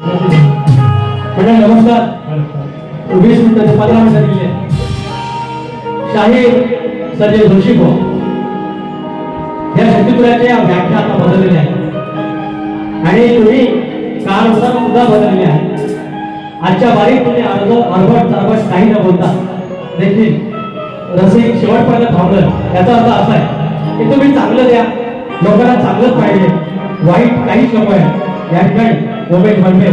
Madam नमस्कार. वीस मिनिटाचे ते पंधरा मिनिटं दिली शाहीर संजय जोशी भाऊ या शक्तीपुराच्या व्याख्या आता बदललेल्या आहेत. आणि तुम्ही काळानुसार सुद्धा बदलले आहे आजच्या बारीक तुम्ही अर्ज अर्भट चारभट काही न बोलता देखील रसिक शेवटपर्यंत थांबलं. याचा अर्थ असा आहे की तुम्ही चांगलं द्या. लोकांना चांगलंच पाहिजे. वाईट काहीच नको आहे. या ठिकाणी उमेश बडवे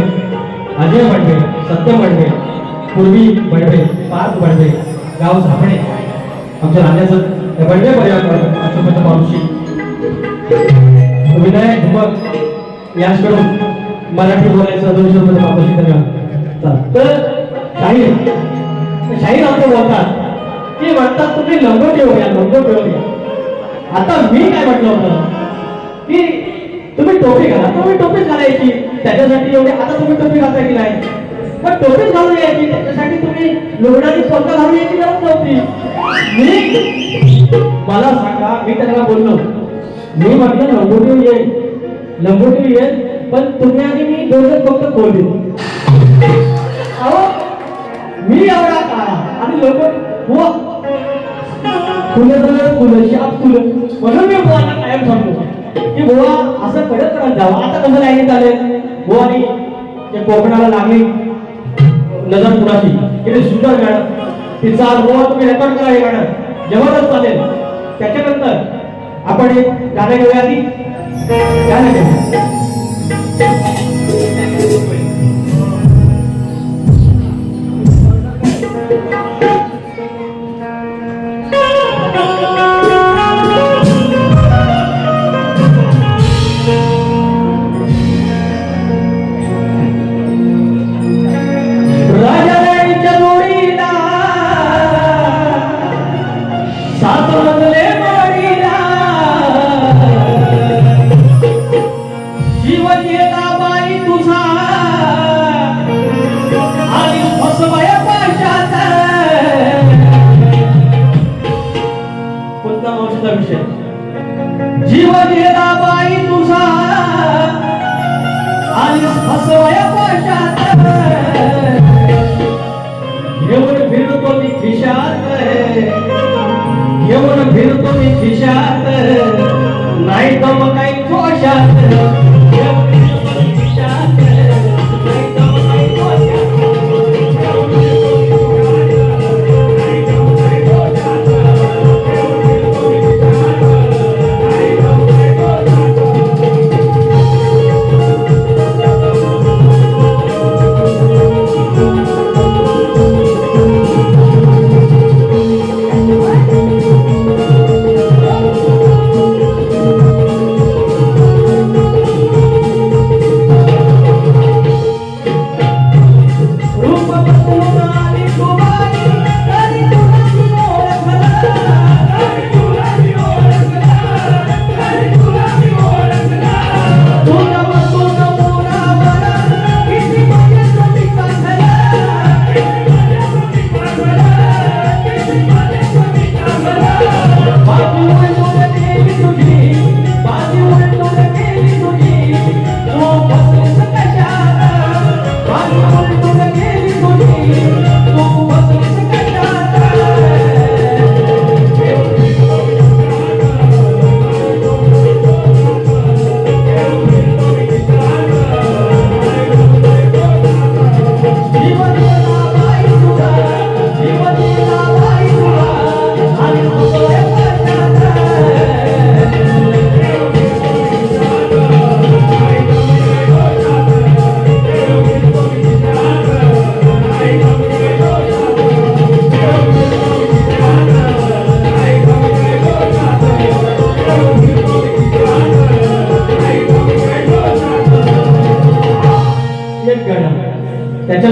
अजय बडवे सत्य बडवे पूर्वी बडवे पार्थ बडवे गाव झापणे. आमच्या राजाचं हे बडवे पर्यावरण अशोक मावशी विनय धुमक याचकडून मराठी बोलायचं दोनशे रुपये वापस तर शाहीर शाहीर आमचं बोलतात. ते म्हणतात तुम्ही लंगो ठेवूया लंगो ठेवूया आता मी काय म्हटलं होतं? की तुम्ही टोपी घाला तुम्ही टोपी घालायची. त्याच्यासाठी एवढे आता तुम्ही टोपी घालता की नाही. पण टोपीच घालून यायची त्याच्यासाठी तुम्ही लोणारी स्वतः घालून यायची गरज नव्हती. मी मला सांगा मी त्यांना बोललो. मी म्हटलं लंगोटी येईल. लंगोटी येईल पण तुम्ही आणि मी दोघं फक्त बोलले अहो मी एवढा काळा आणि लोक हो. फुलं झालं फुलं शाप फुलं. म्हणून मी बुवांना कायम सांगतो की बुवा असं कडक करत जावं आता कसं लाईनीत आले? हो आणि ते कोकणाला लागली नजर कुणाची? किती सुंदर गाणं. तिचा अनुभव तुम्ही रेकॉर्ड करा हे गाणं. जबरदस्त चालेल. त्याच्यानंतर आपण एक गाणं घेऊया आधी. गाणं घेऊया कोणता जीव गेला बाई तुझा. आणि फसवाया पाशात. येऊन फिरतो मी खिशात. येऊन फिरतो मी खिशात.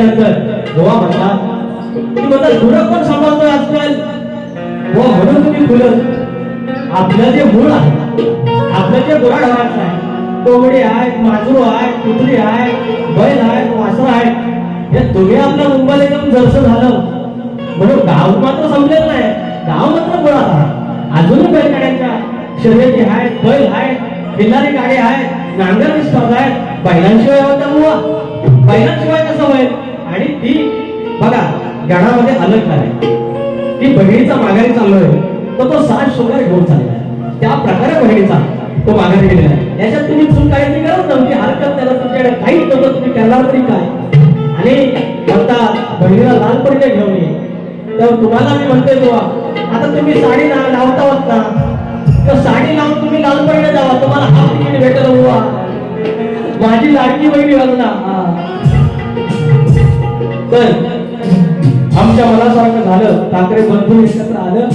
त्याच्यानंतर गोवा म्हणतात की म्हणतात गुरं कोण सांभाळतोय आजकाल? व म्हणून तुम्ही फुलं आपलं जे मूळ आहे आपलं जे गुराढोराचं आहे कोंबडी आहे माजरू आहे कुत्री आहे बैल आहे वासर आहे हे तुम्ही आपल्या मुंबईला एकदम जरसं झालं. म्हणून गाव मात्र समजेल नाही गाव मात्र गोळा झाला अजूनही बैलगाड्यांच्या शर्यती आहेत बैल आहेत खिल्लारी गाडी आहेत नांगर स्पर्धा आहेत बैलांशिवाय होता मुवा बैलांशिवाय गणामध्ये अलग आहे की बहिणीचा माघारी चाललोय तर तो सात शृंगार घेऊन चाललाय. त्या प्रकारे बहिणीचा तो माघारी गेलेला आहे. याच्यात तुम्ही चूक करायची गरज नव्हती हरकत त्याला तुमच्याकडे काही नव्हतं तुम्ही करणार तरी काय? आणि म्हणतात बहिणीला लाल पडले घेऊन ये. तर तुम्हाला मी म्हणते बुवा आता तुम्ही साडी ला- लावता वाचता तर साडी लावून तुम्ही लाल जावा. तुम्हाला हा तिकीट भेटेल बुवा. माझी लाडकी बहिणी वाजना तर आमच्या मनासारखं झालं ठाकरे बंधू एकत्र आलं.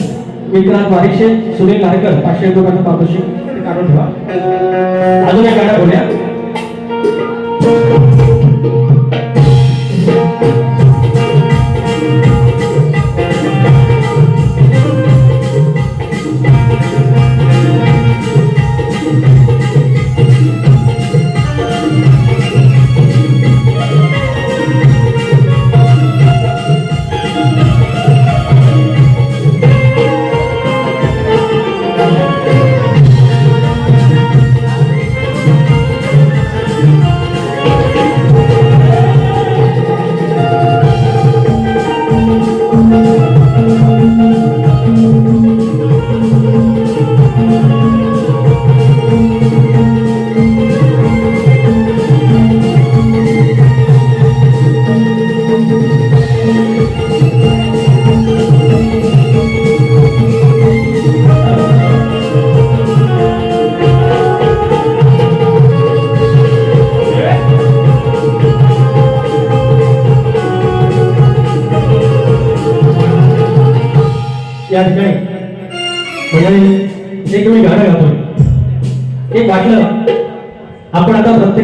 विक्रांत वारिशे सुनील नारकर पाचशे रुपयाचं पारितोषिक ते काढून ठेवा. अजून एक गाड्या बोलूया.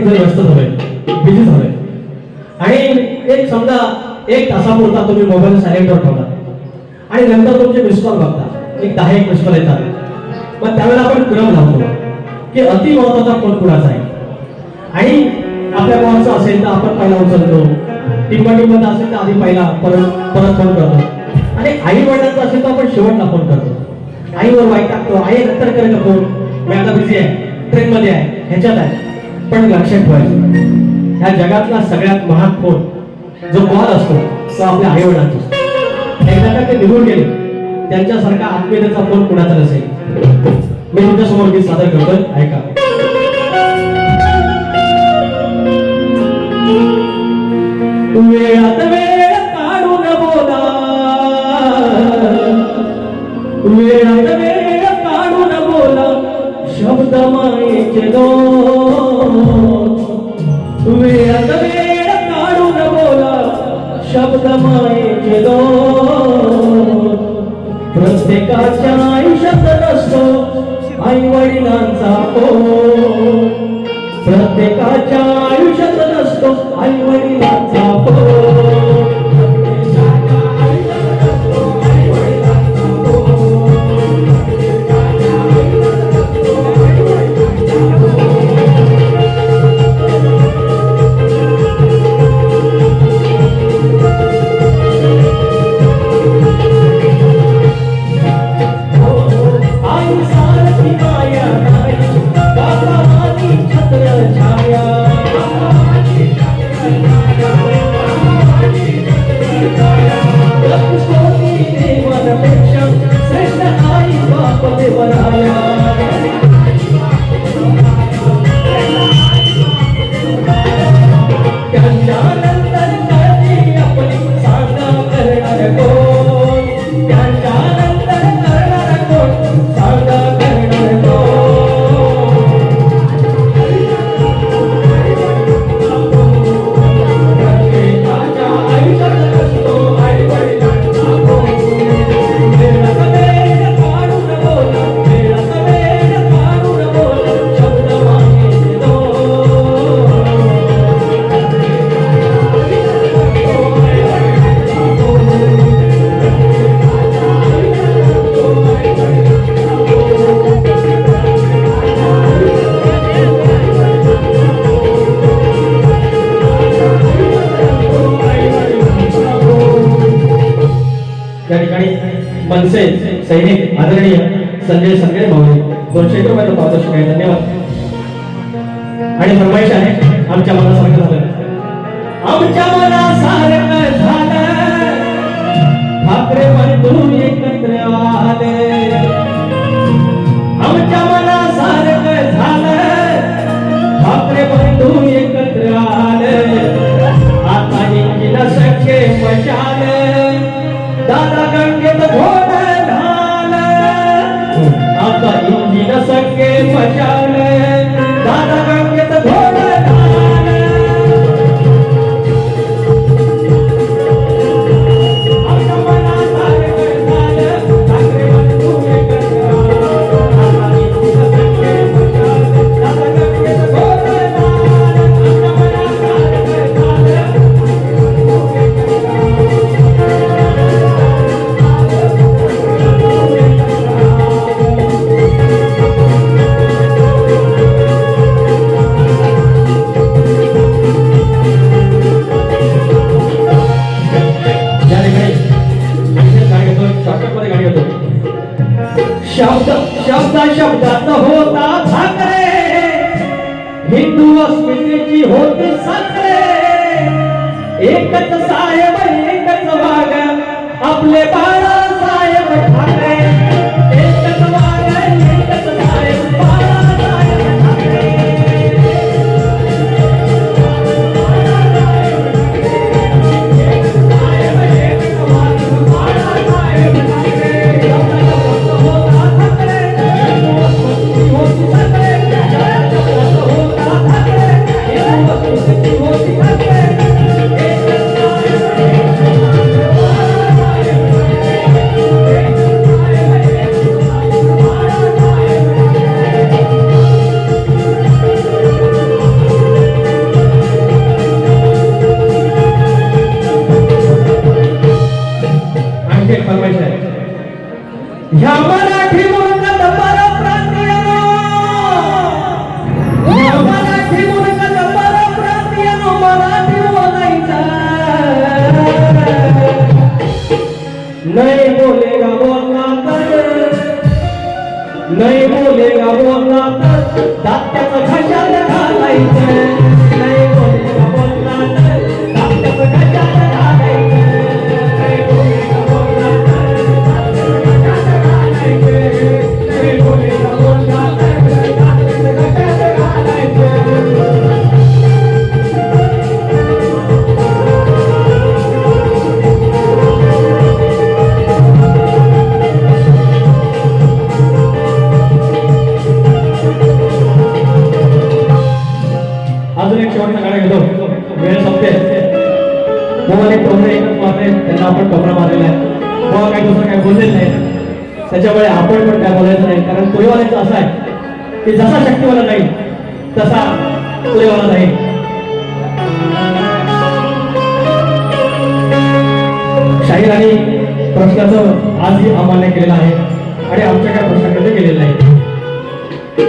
आता व्यस्त झालोय. बिझी झालोय. आणि एक समजा एक तासापुरता तुम्ही मोबाईल सायलेंटवर ठेवता. आणि नंतर तुमचे मिस कॉल बघता. एक दहा एक मिस कॉल येतात. मग त्यावेळेला आपण क्रम लावतो. की अति महत्त्वाचा कोण कुणाचा आहे? आणि आपल्या कोणाचा असेल तर आपण पहिला उचलतो. टिंबा टिंबा असेल तर आधी पहिला परत परत फोन करतो. आणि आई वडिलांचा असेल तर आपण शेवटला फोन करतो. आईवर वाईट टाकतो. आई नंतर करेल फोन. मी आता बिझी आहे. ट्रेन मध्ये आहे. ह्याच्यात आहे. पण लक्षात ठेवायचं. ह्या जगातला सगळ्यात महान फोन जो कॉल असतो तो आपल्या आई वडिलांचा असतो. एकदा का ते निघून गेले त्यांच्यासारखा आत्मीयतेचा फोन कुणाचा नसेल. मी तुमच्यासमोर गीत सादर करतोय ऐका. वेळात वेळ seis. हिंदू अस्मितेची होती सासरे एकच साहेब एकच वाघ. आपले बाळ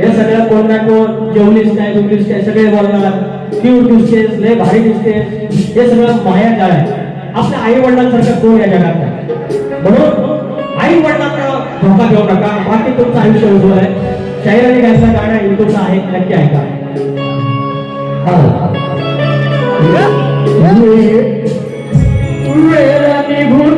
या सगळ्या कोण ना कोण जेवलीस काय जेवलीस काय सगळे बोलणार क्यू दिसते लय भारी दिसते हे सगळं माया काळ आहे. आपल्या आई वडिलांसारखं कोण या जगात म्हणून आई वडिलांना धोका घेऊ नका. बाकी तुमचं आयुष्य उज्ज्वल आहे. शाहिराने गायचं गाणं युट्यूबचं आहे नक्की ऐका. हा. निघून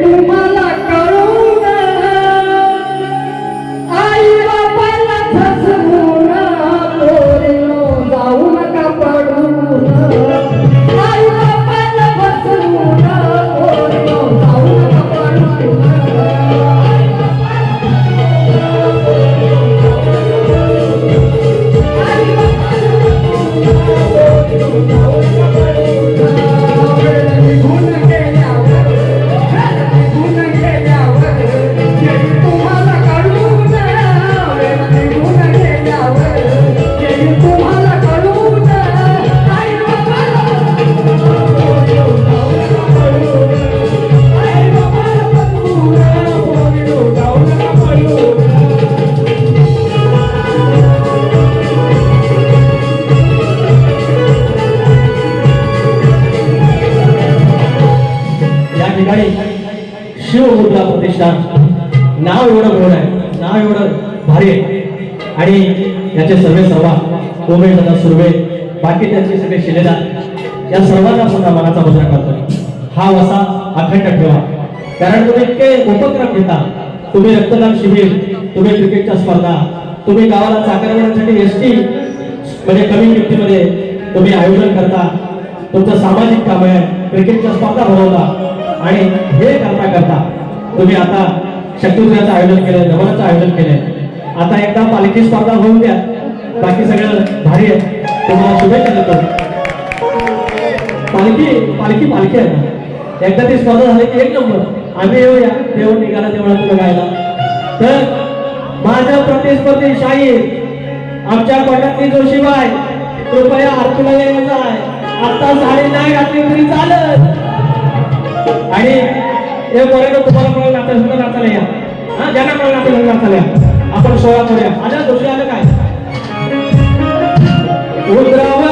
তোমালা उमेश दादा सुर्वे बाकी त्यांचे सगळे शिलेदार या सर्वांना सुद्धा मनाचा मुद्रा करतो. हा वसा अखंड ठेवा. कारण तुम्ही इतके उपक्रम घेता. तुम्ही रक्तदान शिबिर तुम्ही क्रिकेटच्या स्पर्धा तुम्ही गावाला चाकरवण्यासाठी एस टी म्हणजे कमी किमतीमध्ये तुम्ही आयोजन करता. तुमचं सामाजिक काम आहे. क्रिकेटच्या स्पर्धा भरवता. आणि हे करता करता तुम्ही आता शक्तिपूजाचं आयोजन केलं नवराचं आयोजन केलंय. आता एकदा पालखी स्पर्धा होऊन द्या. बाकी सगळं भारी आहे. तुम्हाला शुभेच्छा देतो. पालखी पालखी पालखी आहे. एकदा ती स्पर्धा झाली की एक नंबर. आम्ही येऊया. देव निघाला तेवढा तुला गायला. तर माझ्या प्रतिस्पर्धी शाहीर आमच्या गटातली जो शिवाय कृपया आरतीला यायचा आहे आता साडी नाही घातली तरी चालत. आणि हे बरं तुम्हाला कोणाला नाचायला सुद्धा नाचायला या. हा ज्यांना कोणाला नाचायला नाचायला या. आपण सोळा करूया. आल्या दोषी आलं काय? O grau